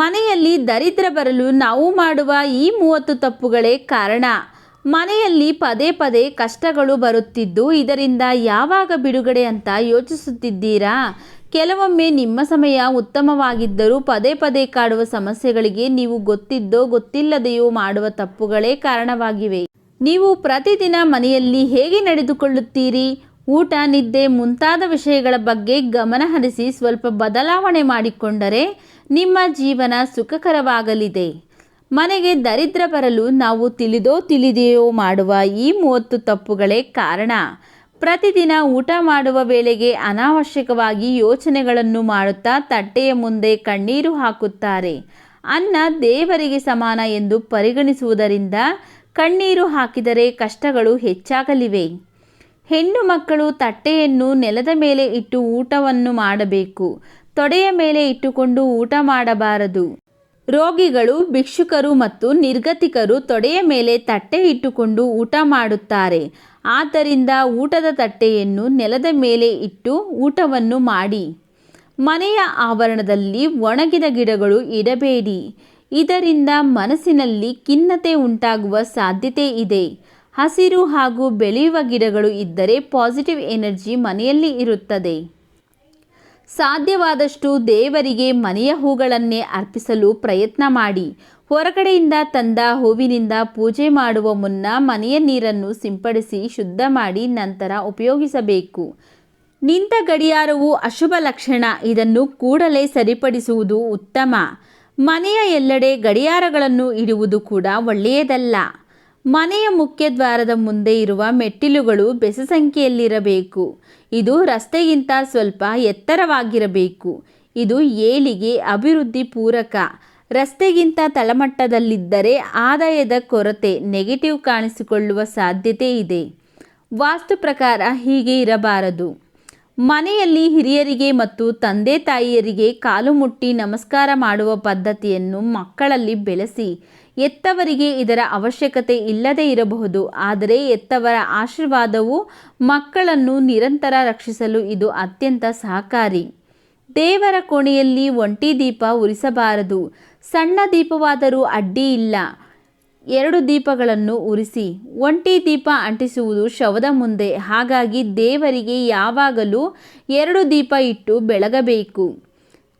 ಮನೆಯಲ್ಲಿ ದರಿದ್ರ ಬರಲು ನಾವು ಮಾಡುವ ಈ ಮೂವತ್ತು ತಪ್ಪುಗಳೇ ಕಾರಣ. ಮನೆಯಲ್ಲಿ ಪದೇ ಪದೇ ಕಷ್ಟಗಳು ಬರುತ್ತಿದ್ದು, ಇದರಿಂದ ಯಾವಾಗ ಬಿಡುಗಡೆ ಅಂತ ಯೋಚಿಸುತ್ತಿದ್ದೀರಾ? ಕೆಲವೊಮ್ಮೆ ನಿಮ್ಮ ಸಮಯ ಉತ್ತಮವಾಗಿದ್ದರೂ ಪದೇ ಪದೇ ಕಾಡುವ ಸಮಸ್ಯೆಗಳಿಗೆ ನೀವು ಗೊತ್ತಿದ್ದೋ ಗೊತ್ತಿಲ್ಲದೆಯೋ ಮಾಡುವ ತಪ್ಪುಗಳೇ ಕಾರಣವಾಗಿವೆ. ನೀವು ಪ್ರತಿದಿನ ಮನೆಯಲ್ಲಿ ಹೇಗೆ ನಡೆದುಕೊಳ್ಳುತ್ತೀರಿ? ಊಟ, ನಿದ್ದೆ ಮುಂತಾದ ವಿಷಯಗಳ ಬಗ್ಗೆ ಗಮನ ಹರಿಸಿ ಸ್ವಲ್ಪ ಬದಲಾವಣೆ ಮಾಡಿಕೊಂಡರೆ ನಿಮ್ಮ ಜೀವನ ಸುಖಕರವಾಗಲಿದೆ. ಮನೆಗೆ ದರಿದ್ರ ಬರಲು ನಾವು ತಿಳಿದೋ ತಿಳಿದೆಯೋ ಮಾಡುವ ಈ ಮೂವತ್ತು ತಪ್ಪುಗಳೇ ಕಾರಣ. ಪ್ರತಿದಿನ ಊಟ ಮಾಡುವ ವೇಳೆಗೆ ಅನಾವಶ್ಯಕವಾಗಿ ಯೋಚನೆಗಳನ್ನು ಮಾಡುತ್ತಾ ತಟ್ಟೆಯ ಮುಂದೆ ಕಣ್ಣೀರು ಹಾಕುತ್ತಾರೆ. ಅನ್ನ ದೇವರಿಗೆ ಸಮಾನ ಎಂದು ಪರಿಗಣಿಸುವುದರಿಂದ ಕಣ್ಣೀರು ಹಾಕಿದರೆ ಕಷ್ಟಗಳು ಹೆಚ್ಚಾಗಲಿವೆ. ಹೆಣ್ಣು ಮಕ್ಕಳು ತಟ್ಟೆಯನ್ನು ನೆಲದ ಮೇಲೆ ಇಟ್ಟು ಊಟವನ್ನು ಮಾಡಬೇಕು. ತೊಡೆಯ ಮೇಲೆ ಇಟ್ಟುಕೊಂಡು ಊಟ ಮಾಡಬಾರದು. ರೋಗಿಗಳು, ಭಿಕ್ಷುಕರು ಮತ್ತು ನಿರ್ಗತಿಕರು ತೊಡೆಯ ಮೇಲೆ ತಟ್ಟೆ ಇಟ್ಟುಕೊಂಡು ಊಟ ಮಾಡುತ್ತಾರೆ. ಆದ್ದರಿಂದ ಊಟದ ತಟ್ಟೆಯನ್ನು ನೆಲದ ಮೇಲೆ ಇಟ್ಟು ಊಟವನ್ನು ಮಾಡಿ. ಮನೆಯ ಆವರಣದಲ್ಲಿ ಒಣಗಿದ ಗಿಡಗಳು ಇಡಬೇಡಿ ಇದರಿಂದ ಮನಸ್ಸಿನಲ್ಲಿ ಖಿನ್ನತೆ ಉಂಟಾಗುವ ಸಾಧ್ಯತೆ ಇದೆ. ಹಸಿರು ಹಾಗೂ ಬೆಳೆಯುವ ಗಿಡಗಳು ಇದ್ದರೆ ಪಾಸಿಟಿವ್ ಎನರ್ಜಿ ಮನೆಯಲ್ಲಿ ಇರುತ್ತದೆ. ಸಾಧ್ಯವಾದಷ್ಟು ದೇವರಿಗೆ ಮನೆಯ ಹೂಗಳನ್ನೇ ಅರ್ಪಿಸಲು ಪ್ರಯತ್ನ ಮಾಡಿ. ಹೊರಗಡೆಯಿಂದ ತಂದ ಹೂವಿನಿಂದ ಪೂಜೆ ಮಾಡುವ ಮುನ್ನ ಮನೆಯ ನೀರನ್ನು ಸಿಂಪಡಿಸಿ ಶುದ್ಧ ಮಾಡಿ ನಂತರ ಉಪಯೋಗಿಸಬೇಕು. ನಿಂತ ಗಡಿಯಾರವು ಅಶುಭ ಲಕ್ಷಣ. ಇದನ್ನು ಕೂಡಲೇ ಸರಿಪಡಿಸುವುದು ಉತ್ತಮ. ಮನೆಯ ಎಲ್ಲೆಡೆ ಗಡಿಯಾರಗಳನ್ನು ಇಡುವುದು ಕೂಡ ಒಳ್ಳೆಯದಲ್ಲ. ಮನೆಯ ಮುಖ್ಯ ದ್ವಾರದ ಮುಂದೆ ಇರುವ ಮೆಟ್ಟಿಲುಗಳು ಬೆಸ ಸಂಖ್ಯೆಯಲ್ಲಿರಬೇಕು. ಇದು ರಸ್ತೆಗಿಂತ ಸ್ವಲ್ಪ ಎತ್ತರವಾಗಿರಬೇಕು. ಇದು ಏಳಿಗೆ ಅಭಿವೃದ್ಧಿ ಪೂರಕ. ರಸ್ತೆಗಿಂತ ತಳಮಟ್ಟದಲ್ಲಿದ್ದರೆ ಆದಾಯದ ಕೊರತೆ ನೆಗೆಟಿವ್ ಕಾಣಿಸಿಕೊಳ್ಳುವ ಸಾಧ್ಯತೆ ಇದೆ. ವಾಸ್ತು ಪ್ರಕಾರ ಹೀಗೆ ಇರಬಾರದು. ಮನೆಯಲ್ಲಿ ಹಿರಿಯರಿಗೆ ಮತ್ತು ತಂದೆ ತಾಯಿಯರಿಗೆ ಕಾಲು ಮುಟ್ಟಿ ನಮಸ್ಕಾರ ಮಾಡುವ ಪದ್ಧತಿಯನ್ನು ಮಕ್ಕಳಲ್ಲಿ ಬೆಳೆಸಿ, ಎತ್ತವರಿಗೆ ಇದರ ಅವಶ್ಯಕತೆ ಇಲ್ಲದೇ ಇರಬಹುದು. ಆದರೆ ಎತ್ತವರ ಆಶೀರ್ವಾದವು ಮಕ್ಕಳನ್ನು ನಿರಂತರ ರಕ್ಷಿಸಲು ಇದು ಅತ್ಯಂತ ಸಹಕಾರಿ. ದೇವರ ಕೋಣೆಯಲ್ಲಿ ಒಂಟಿ ದೀಪ ಉರಿಸಬಾರದು. ಸಣ್ಣ ದೀಪವಾದರೂ ಅಡ್ಡಿ ಇಲ್ಲ. ಎರಡು ದೀಪಗಳನ್ನು ಉರಿಸಿ, ಒಂಟಿ ದೀಪ ಅಂಟಿಸುವುದು ಶವದ ಮುಂದೆ. ಹಾಗಾಗಿ ದೇವರಿಗೆ ಯಾವಾಗಲೂ ಎರಡು ದೀಪ ಇಟ್ಟು ಬೆಳಗಬೇಕು.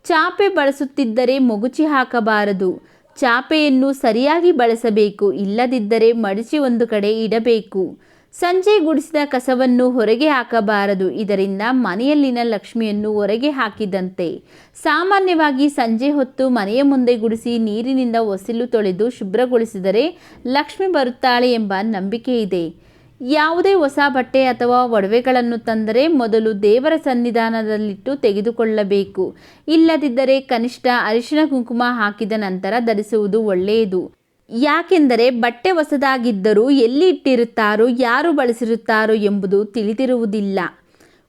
ಚಾಪೆ ಬಳಸುತ್ತಿದ್ದರೆ ಮಗುಚಿ ಹಾಕಬಾರದು. ಚಾಪೆಯನ್ನು ಸರಿಯಾಗಿ ಬಳಸಬೇಕು, ಇಲ್ಲದಿದ್ದರೆ ಮಡಿಚಿ ಒಂದು ಕಡೆ ಇಡಬೇಕು. ಸಂಜೆ ಗುಡಿಸಿದ ಕಸವನ್ನು ಹೊರಗೆ ಹಾಕಬಾರದು. ಇದರಿಂದ ಮನೆಯಲ್ಲಿನ ಲಕ್ಷ್ಮಿಯನ್ನು ಹೊರಗೆ ಹಾಕಿದಂತೆ. ಸಾಮಾನ್ಯವಾಗಿ ಸಂಜೆ ಹೊತ್ತು ಮನೆಯ ಮುಂದೆ ಗುಡಿಸಿ ನೀರಿನಿಂದ ಒಸಿಲು ತೊಳೆದು ಶುಭ್ರಗೊಳಿಸಿದರೆ ಲಕ್ಷ್ಮಿ ಬರುತ್ತಾಳೆ ಎಂಬ ನಂಬಿಕೆ ಇದೆ. ಯಾವುದೇ ಹೊಸ ಬಟ್ಟೆ ಅಥವಾ ಒಡವೆಗಳನ್ನು ತಂದರೆ ಮೊದಲು ದೇವರ ಸನ್ನಿಧಾನದಲ್ಲಿಟ್ಟು ತೆಗೆದುಕೊಳ್ಳಬೇಕು. ಇಲ್ಲದಿದ್ದರೆ ಕನಿಷ್ಠ ಅರಿಶಿನ ಕುಂಕುಮ ಹಾಕಿದ ನಂತರ ಧರಿಸುವುದು ಒಳ್ಳೆಯದು. ಯಾಕೆಂದರೆ ಬಟ್ಟೆ ಹೊಸದಾಗಿದ್ದರೂ ಎಲ್ಲಿ ಇಟ್ಟಿರುತ್ತಾರೋ, ಯಾರು ಬಳಸಿರುತ್ತಾರೋ ಎಂಬುದು ತಿಳಿದಿರುವುದಿಲ್ಲ.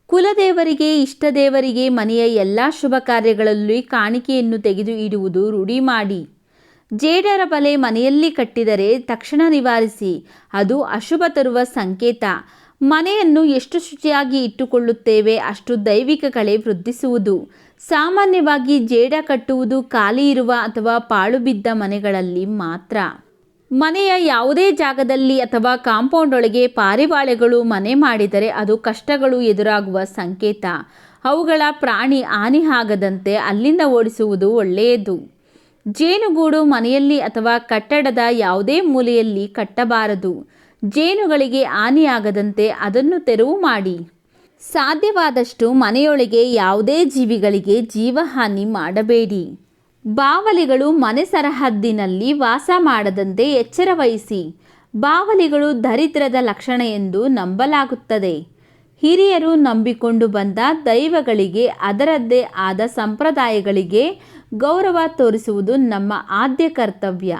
ಕುಲದೇವರಿಗೆ, ಇಷ್ಟದೇವರಿಗೆ ಮನೆಯ ಎಲ್ಲ ಶುಭ ಕಾರ್ಯಗಳಲ್ಲಿ ಕಾಣಿಕೆಯನ್ನು ತೆಗೆದು ಇಡುವುದು ರೂಢಿ ಮಾಡಿ ಜೇಡರ ಬಲೆ ಮನೆಯಲ್ಲಿ ಕಟ್ಟಿದರೆ ತಕ್ಷಣ ನಿವಾರಿಸಿ, ಅದು ಅಶುಭ ತರುವ ಸಂಕೇತ. ಮನೆಯನ್ನು ಎಷ್ಟು ಶುಚಿಯಾಗಿ ಇಟ್ಟುಕೊಳ್ಳುತ್ತೇವೆ ಅಷ್ಟು ದೈವಿಕ ಕಳೆ ವೃದ್ಧಿಸುವುದು. ಸಾಮಾನ್ಯವಾಗಿ ಜೇಡ ಕಟ್ಟುವುದು ಖಾಲಿ ಇರುವ ಅಥವಾ ಪಾಳು ಬಿದ್ದ ಮನೆಗಳಲ್ಲಿ ಮಾತ್ರ. ಮನೆಯ ಯಾವುದೇ ಜಾಗದಲ್ಲಿ ಅಥವಾ ಕಾಂಪೌಂಡ್ ಒಳಗೆ ಪಾರಿವಾಳೆಗಳು ಮನೆ ಮಾಡಿದರೆ ಅದು ಕಷ್ಟಗಳು ಎದುರಾಗುವ ಸಂಕೇತ. ಅವುಗಳ ಪ್ರಾಣಿ ಹಾನಿ ಆಗದಂತೆ ಅಲ್ಲಿಂದ ಓಡಿಸುವುದು ಒಳ್ಳೆಯದು. ಜೇನುಗೂಡು ಮನೆಯಲ್ಲಿ ಅಥವಾ ಕಟ್ಟಡದ ಯಾವುದೇ ಮೂಲೆಯಲ್ಲಿ ಕಟ್ಟಬಾರದು. ಜೇನುಗಳಿಗೆ ಹಾನಿಯಾಗದಂತೆ ಅದನ್ನು ತೆರವು ಮಾಡಿ. ಸಾಧ್ಯವಾದಷ್ಟು ಮನೆಯೊಳಗೆ ಯಾವುದೇ ಜೀವಿಗಳಿಗೆ ಜೀವಹಾನಿ ಮಾಡಬೇಡಿ. ಬಾವಲಿಗಳು ಮನೆ ಸರಹದ್ದಿನಲ್ಲಿ ವಾಸ ಮಾಡದಂತೆ ಎಚ್ಚರ ವಹಿಸಿ. ಬಾವಲಿಗಳು ದರಿದ್ರದ ಲಕ್ಷಣ ಎಂದು ನಂಬಲಾಗುತ್ತದೆ. ಹಿರಿಯರು ನಂಬಿಕೊಂಡು ಬಂದ ದೈವಗಳಿಗೆ ಅದರದ್ದೇ ಆದ ಸಂಪ್ರದಾಯಗಳಿಗೆ ಗೌರವ ತೋರಿಸುವುದು ನಮ್ಮ ಆದ್ಯ ಕರ್ತವ್ಯ.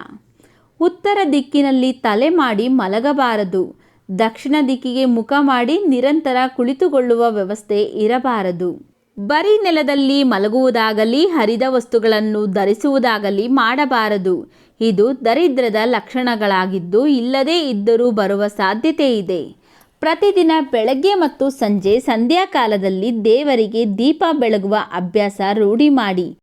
ಉತ್ತರ ದಿಕ್ಕಿನಲ್ಲಿ ತಲೆ ಮಾಡಿ ಮಲಗಬಾರದು. ದಕ್ಷಿಣ ದಿಕ್ಕಿಗೆ ಮುಖ ಮಾಡಿ ನಿರಂತರ ಕುಳಿತುಕೊಳ್ಳುವ ವ್ಯವಸ್ಥೆ ಇರಬಾರದು. ಬರೀ ನೆಲದಲ್ಲಿ ಮಲಗುವುದಾಗಲಿ, ಹರಿದ ವಸ್ತುಗಳನ್ನು ಧರಿಸುವುದಾಗಲಿ ಮಾಡಬಾರದು. ಇದು ದರಿದ್ರದ ಲಕ್ಷಣಗಳಾಗಿದ್ದು ಇಲ್ಲದೇ ಇದ್ದರೂ ಬರುವ ಸಾಧ್ಯತೆ ಇದೆ. ಪ್ರತಿದಿನ ಬೆಳಗ್ಗೆ ಮತ್ತು ಸಂಜೆ ಸಂಧ್ಯಾಕಾಲದಲ್ಲಿ ದೇವರಿಗೆ ದೀಪ ಬೆಳಗುವ ಅಭ್ಯಾಸ ರೂಢಿ ಮಾಡಿ.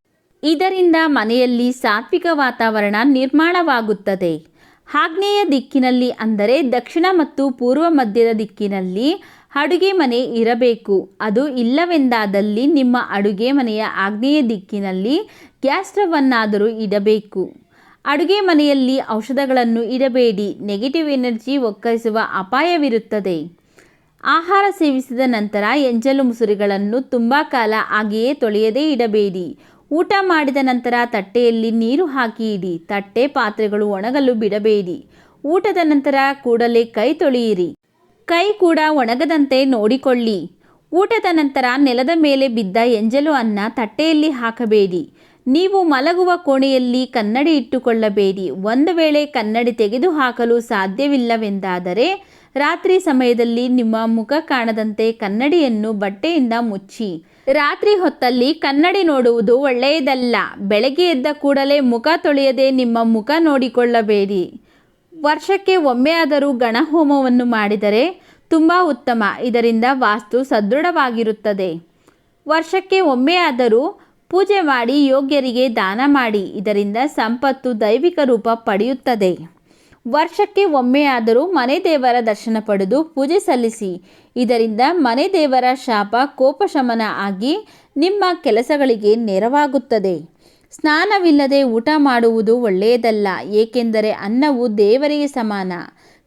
ಇದರಿಂದ ಮನೆಯಲ್ಲಿ ಸಾತ್ವಿಕ ವಾತಾವರಣ ನಿರ್ಮಾಣವಾಗುತ್ತದೆ. ಆಗ್ನೇಯ ದಿಕ್ಕಿನಲ್ಲಿ ಅಂದರೆ ದಕ್ಷಿಣ ಮತ್ತು ಪೂರ್ವ ಮಧ್ಯದ ದಿಕ್ಕಿನಲ್ಲಿ ಅಡುಗೆ ಮನೆ ಇರಬೇಕು. ಅದು ಇಲ್ಲವೆಂದಾದಲ್ಲಿ ನಿಮ್ಮ ಅಡುಗೆ ಮನೆಯ ಆಗ್ನೇಯ ದಿಕ್ಕಿನಲ್ಲಿ ಗ್ಯಾಸ್ ಸ್ಟವನ್ನು ಇಡಬೇಕು. ಅಡುಗೆ ಮನೆಯಲ್ಲಿ ಔಷಧಗಳನ್ನು ಇಡಬೇಡಿ. ನೆಗೆಟಿವ್ ಎನರ್ಜಿ ಒಕ್ಕರಿಸುವ ಅಪಾಯವಿರುತ್ತದೆ. ಆಹಾರ ಸೇವಿಸಿದ ನಂತರ ಎಂಜಲು ಮುಸುರಿಗಳನ್ನು ತುಂಬ ಕಾಲ ಹಾಗೆಯೇ ತೊಳೆಯದೇ ಇಡಬೇಡಿ. ಊಟ ಮಾಡಿದ ನಂತರ ತಟ್ಟೆಯಲ್ಲಿ ನೀರು ಹಾಕಿ ಇಡಿ ತಟ್ಟೆ ಪಾತ್ರೆಗಳು ಒಣಗಲು ಬಿಡಬೇಡಿ. ಊಟದ ನಂತರ ಕೂಡಲೇ ಕೈ ತೊಳೆಯಿರಿ. ಕೈ ಕೂಡ ಒಣಗದಂತೆ ನೋಡಿಕೊಳ್ಳಿ. ಊಟದ ನಂತರ ನೆಲದ ಮೇಲೆ ಬಿದ್ದ ಎಂಜಲು ಅನ್ನ ತಟ್ಟೆಯಲ್ಲಿ ಹಾಕಬೇಡಿ. ನೀವು ಮಲಗುವ ಕೋಣೆಯಲ್ಲಿ ಕನ್ನಡಿ ಇಟ್ಟುಕೊಳ್ಳಬೇಡಿ. ಒಂದು ವೇಳೆ ಕನ್ನಡಿ ತೆಗೆದುಹಾಕಲು ಸಾಧ್ಯವಿಲ್ಲವೆಂದಾದರೆ ರಾತ್ರಿ ಸಮಯದಲ್ಲಿ ನಿಮ್ಮ ಮುಖ ಕಾಣದಂತೆ ಕನ್ನಡಿಯನ್ನು ಬಟ್ಟೆಯಿಂದ ಮುಚ್ಚಿ. ರಾತ್ರಿ ಹೊತ್ತಲ್ಲಿ ಕನ್ನಡಿ ನೋಡುವುದು ಒಳ್ಳೆಯದಲ್ಲ. ಬೆಳಗ್ಗೆ ಎದ್ದ ಕೂಡಲೇ ಮುಖ ತೊಳೆಯದೆ ನಿಮ್ಮ ಮುಖ ನೋಡಿಕೊಳ್ಳಬೇಡಿ. ವರ್ಷಕ್ಕೆ ಒಮ್ಮೆಯಾದರೂ ಗಣಹೋಮವನ್ನು ಮಾಡಿದರೆ ತುಂಬ ಉತ್ತಮ. ಇದರಿಂದ ವಾಸ್ತು ಸದೃಢವಾಗಿರುತ್ತದೆ. ವರ್ಷಕ್ಕೆ ಒಮ್ಮೆಯಾದರೂ ಪೂಜೆ ಮಾಡಿ ಯೋಗ್ಯರಿಗೆ ದಾನ ಮಾಡಿ. ಇದರಿಂದ ಸಂಪತ್ತು ದೈವಿಕ ರೂಪ ಪಡೆಯುತ್ತದೆ. ವರ್ಷಕ್ಕೆ ಒಮ್ಮೆಯಾದರೂ ಮನೆ ದೇವರ ದರ್ಶನ ಪಡೆದು ಪೂಜೆ ಸಲ್ಲಿಸಿ. ಇದರಿಂದ ಮನೆ ದೇವರ ಶಾಪ ಕೋಪಶಮನ ಆಗಿ ನಿಮ್ಮ ಕೆಲಸಗಳಿಗೆ ನೆರವಾಗುತ್ತದೆ. ಸ್ನಾನವಿಲ್ಲದೆ ಊಟ ಮಾಡುವುದು ಒಳ್ಳೆಯದಲ್ಲ, ಏಕೆಂದರೆ ಅನ್ನವು ದೇವರಿಗೆ ಸಮಾನ.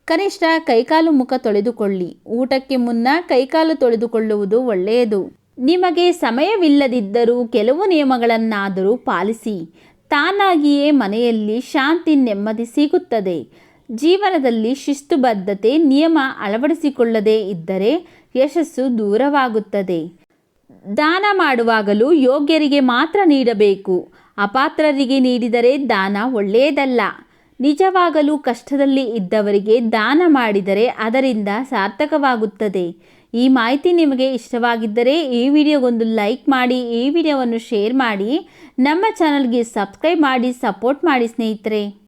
ಕನಿಷ್ಠ ಕೈಕಾಲು ಮುಖ ತೊಳೆದುಕೊಳ್ಳಿ. ಊಟಕ್ಕೆ ಮುನ್ನ ಕೈಕಾಲು ತೊಳೆದುಕೊಳ್ಳುವುದು ಒಳ್ಳೆಯದು. ನಿಮಗೆ ಸಮಯವಿಲ್ಲದಿದ್ದರೂ ಕೆಲವು ನಿಯಮಗಳನ್ನಾದರೂ ಪಾಲಿಸಿ. ತಾನಾಗಿಯೇ ಮನೆಯಲ್ಲಿ ಶಾಂತಿ ನೆಮ್ಮದಿ ಸಿಗುತ್ತದೆ. ಜೀವನದಲ್ಲಿ ಶಿಸ್ತುಬದ್ಧತೆ, ನಿಯಮ ಅಳವಡಿಸಿಕೊಳ್ಳದೇ ಇದ್ದರೆ ಯಶಸ್ಸು ದೂರವಾಗುತ್ತದೆ. ದಾನ ಮಾಡುವಾಗಲೂ ಯೋಗ್ಯರಿಗೆ ಮಾತ್ರ ನೀಡಬೇಕು. ಅಪಾತ್ರರಿಗೆ ನೀಡಿದರೆ ದಾನ ಒಳ್ಳೆಯದಲ್ಲ. ನಿಜವಾಗಲೂ ಕಷ್ಟದಲ್ಲಿ ಇದ್ದವರಿಗೆ ದಾನ ಮಾಡಿದರೆ ಅದರಿಂದ ಸಾರ್ಥಕವಾಗುತ್ತದೆ. ಈ ಮಾಹಿತಿ ನಿಮಗೆ ಇಷ್ಟವಾಗಿದ್ದರೆ ಈ ವಿಡಿಯೋಗೊಂದು ಲೈಕ್ ಮಾಡಿ, ಈ ವಿಡಿಯೋವನ್ನು ಶೇರ್ ಮಾಡಿ, ನಮ್ಮ ಚಾನಲ್ಗೆ ಸಬ್ಸ್ಕ್ರೈಬ್ ಮಾಡಿ, ಸಪೋರ್ಟ್ ಮಾಡಿ ಸ್ನೇಹಿತರೆ.